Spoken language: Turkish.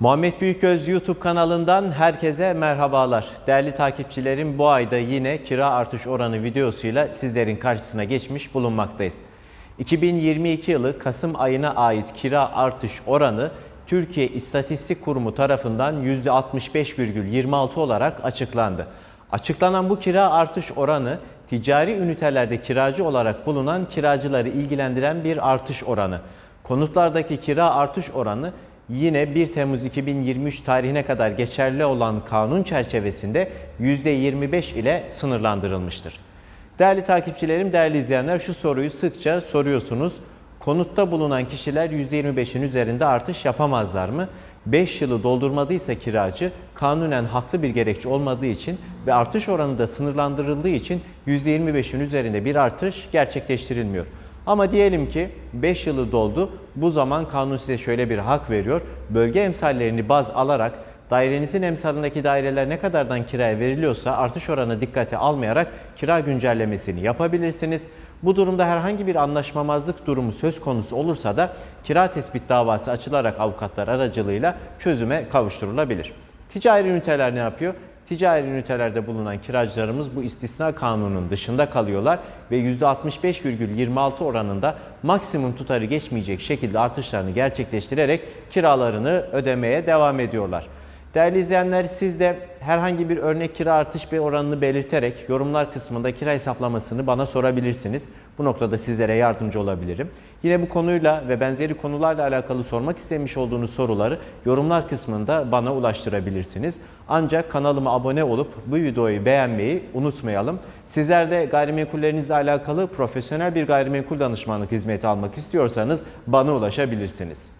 Muhammed Büyüköz YouTube kanalından herkese merhabalar. Değerli takipçilerim bu ayda yine kira artış oranı videosuyla sizlerin karşısına geçmiş bulunmaktayız. 2022 yılı Kasım ayına ait kira artış oranı Türkiye İstatistik Kurumu tarafından %65,26 olarak açıklandı. Açıklanan bu kira artış oranı ticari ünitelerde kiracı olarak bulunan kiracıları ilgilendiren bir artış oranı. Konutlardaki kira artış oranı yine 1 Temmuz 2023 tarihine kadar geçerli olan kanun çerçevesinde %25 ile sınırlandırılmıştır. Değerli takipçilerim, değerli izleyenler şu soruyu sıkça soruyorsunuz. Konutta bulunan kişiler %25'in üzerinde artış yapamazlar mı? 5 yılı doldurmadıysa kiracı kanunen haklı bir gerekçe olmadığı için ve artış oranı da sınırlandırıldığı için %25'in üzerinde bir artış gerçekleştirilmiyor. Ama diyelim ki 5 yılı doldu. Bu zaman kanun size şöyle bir hak veriyor. Bölge emsallerini baz alarak dairenizin emsalindeki daireler ne kadardan kiraya veriliyorsa artış oranı dikkate almayarak kira güncellemesini yapabilirsiniz. Bu durumda herhangi bir anlaşmamazlık durumu söz konusu olursa da kira tespit davası açılarak avukatlar aracılığıyla çözüme kavuşturulabilir. Ticari üniteler ne yapıyor? Ticari ünitelerde bulunan kiracılarımız bu istisna kanunun dışında kalıyorlar ve %65,26 oranında maksimum tutarı geçmeyecek şekilde artışlarını gerçekleştirerek kiralarını ödemeye devam ediyorlar. Değerli izleyenler siz de herhangi bir örnek kira artış bir oranını belirterek yorumlar kısmında kira hesaplamasını bana sorabilirsiniz. Bu noktada sizlere yardımcı olabilirim. Yine bu konuyla ve benzeri konularla alakalı sormak istemiş olduğunuz soruları yorumlar kısmında bana ulaştırabilirsiniz. Ancak kanalıma abone olup bu videoyu beğenmeyi unutmayalım. Sizler de gayrimenkullerinizle alakalı profesyonel bir gayrimenkul danışmanlık hizmeti almak istiyorsanız bana ulaşabilirsiniz.